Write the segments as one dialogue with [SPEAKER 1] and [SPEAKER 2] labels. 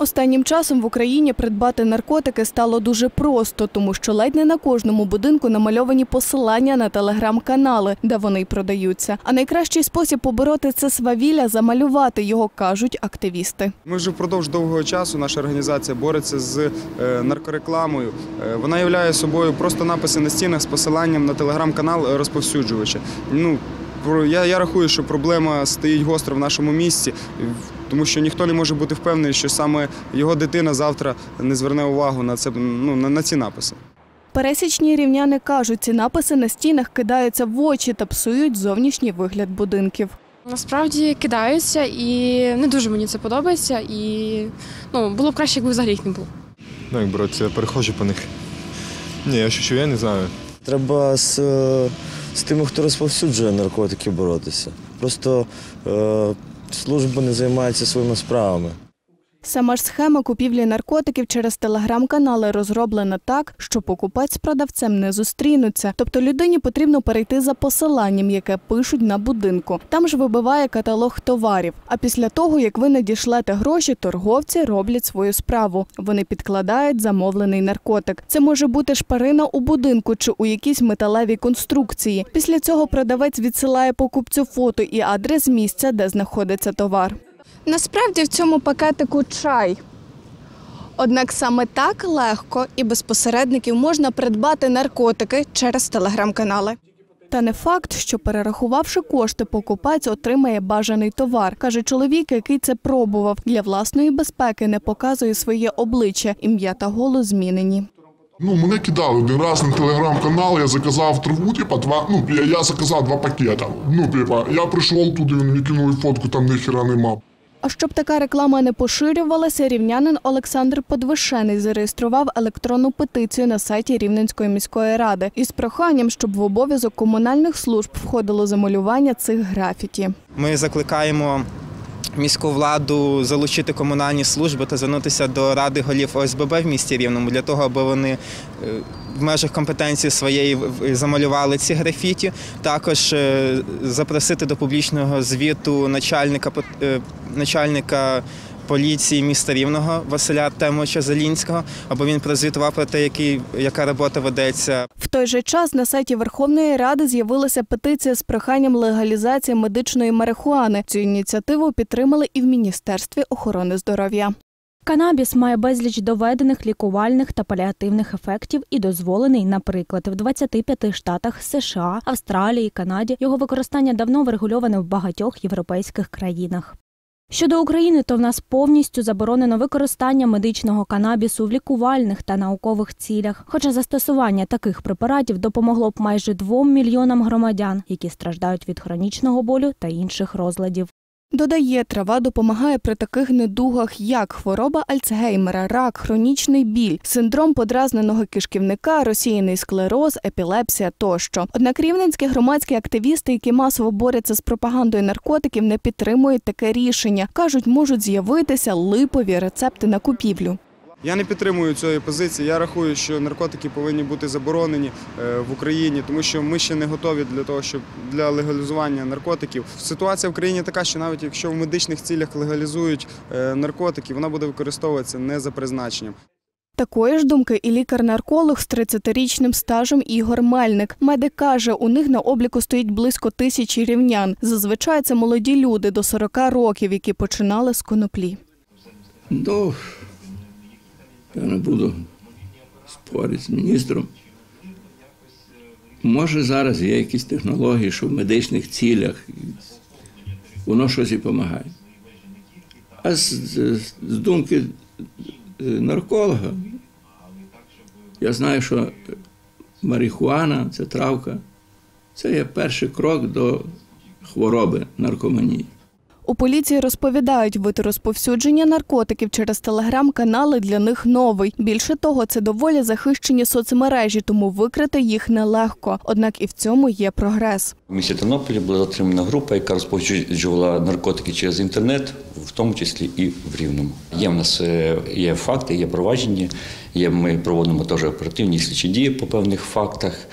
[SPEAKER 1] Останнім часом в Україні придбати наркотики стало дуже просто, тому що ледь не на кожному будинку намальовані посилання на телеграм-канали, де вони й продаються. А найкращий спосіб побороти це свавілля замалювати його, кажуть активісти.
[SPEAKER 2] Ми вже впродовж довгого часу наша організація бореться з е, наркорекламою. Е, Вона являє собою просто написи на стінах з посиланням на телеграм-канал розповсюджувача. Ну я, я рахую, що проблема стоїть гостро в нашому місті, в- тому що ніхто не може бути впевнений, що саме його дитина завтра не зверне увагу на це ну, на, на ці написи.
[SPEAKER 1] Пересічні рівняни кажуть, ці написи на стінах кидаються в очі та псують зовнішній вигляд будинків.
[SPEAKER 3] Насправді кидаються і не дуже мені це подобається. І ну, було б краще, якби взагалі їх не було.
[SPEAKER 4] Ну, як боротися, я переходжу по них. Ні, я що, я не знаю.
[SPEAKER 5] Треба з, е, з тими, хто розповсюджує наркотики, боротися. Просто е, служба не займається своїми справами.
[SPEAKER 1] Сама ж схема купівлі наркотиків через телеграм-канали розроблена так, що покупець з продавцем не зустрінуться. Тобто людині потрібно перейти за посиланням, яке пишуть на будинку. Там ж вибиває каталог товарів. А після того, як ви надішлете гроші, торговці роблять свою справу. Вони підкладають замовлений наркотик. Це може бути шпарина у будинку чи у якійсь металевій конструкції. Після цього продавець відсилає покупцю фото і адрес місця, де знаходиться товар. Насправді в цьому пакетику чай. Однак саме так легко і без посередників можна придбати наркотики через телеграм-канали. Та не факт, що перерахувавши кошти, покупець отримає бажаний товар, каже чоловік, який це пробував. Для власної безпеки не показує своє обличчя, ім'я та голос змінені.
[SPEAKER 6] Ну, мене кидали один раз на телеграм-канал, я заказав траву, типа, два, ну, я, я заказав два пакета. Ну, типа, я прийшов туди, мені кинули фотку, там ніхера нема.
[SPEAKER 1] А щоб така реклама не поширювалася, рівнянин Олександр Подвишений зареєстрував електронну петицію на сайті Рівненської міської ради із проханням, щоб в обов'язок комунальних служб входило замалювання цих графіті.
[SPEAKER 7] Ми закликаємо міську владу залучити комунальні служби та звернутися до ради голів ОСББ в місті Рівному для того, аби вони е, в межах компетенції своєї замалювали ці графіті. Також е, запросити до публічного звіту начальника е, начальника. Поліції міста Рівного Василя Темовича Залінського, аби він прозвітував про те, який, яка робота ведеться
[SPEAKER 1] В той же час на сайті Верховної Ради з'явилася петиція з проханням легалізації медичної марихуани. Цю ініціативу підтримали і в Міністерстві охорони здоров'я.
[SPEAKER 8] Канабіс має безліч доведених лікувальних та паліативних ефектів і дозволений, наприклад, в 25 штатах США, Австралії, Канаді. Його використання давно врегульоване в багатьох європейських країнах. Щодо України, то в нас повністю заборонено використання медичного канабісу в лікувальних та наукових цілях. Хоча застосування таких препаратів допомогло б майже двом мільйонам громадян, які страждають від хронічного болю та інших розладів.
[SPEAKER 1] Додає, трава допомагає при таких недугах, як хвороба Альцгеймера, рак, хронічний біль, синдром подразненого кишківника, розсіяний склероз, епілепсія тощо. Однак рівненські громадські активісти, які масово борються з пропагандою наркотиків, не підтримують таке рішення. кажуть, можуть з'явитися липові рецепти на купівлю.
[SPEAKER 2] Я не підтримую цієї позиції. Я рахую, що наркотики повинні бути заборонені е, в Україні, тому що ми ще не готові для того, щоб для легалізування наркотиків. Ситуація в країні така, що навіть якщо в медичних цілях легалізують е, наркотики, вона буде використовуватися не за призначенням.
[SPEAKER 1] Такої ж думки і лікар-нарколог з 30-річним стажем Ігор Мельник. Медик каже, у них на обліку стоїть близько тисячі рівнян. Зазвичай це молоді люди до 40 років, які починали з коноплі.
[SPEAKER 9] Ну, я не буду спорити з міністром. Може, зараз є якісь технології, що в медичних цілях воно щось і допомагає. А з, з, з думки е, нарколога, я знаю, що марихуана, це травка, це є перший крок до хвороби наркоманії.
[SPEAKER 1] У поліції розповідають, вид розповсюдження наркотиків через телеграм-канали для них новий. Більше того, це доволі захищені соцмережі, тому викрити їх нелегко. Однак і в цьому є прогрес.
[SPEAKER 10] У місті Тернополі була затримана група, яка розповсюджувала наркотики через інтернет, в тому числі і в Рівному. Є в нас е, є факти, є провадження, є, ми проводимо теж оперативні слідчі дії по певних фактах.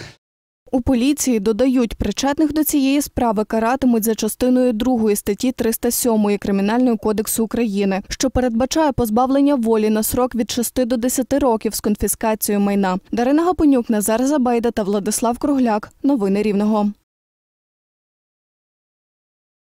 [SPEAKER 1] У поліції додають, причетних до цієї справи каратимуть за частиною 2 статті 307 Кримінального кодексу України, що передбачає позбавлення волі на срок від 6 до 10 років з конфіскацією майна. Дарина Гапонюк, Назар Забайда та Владислав Кругляк. Новини Рівного.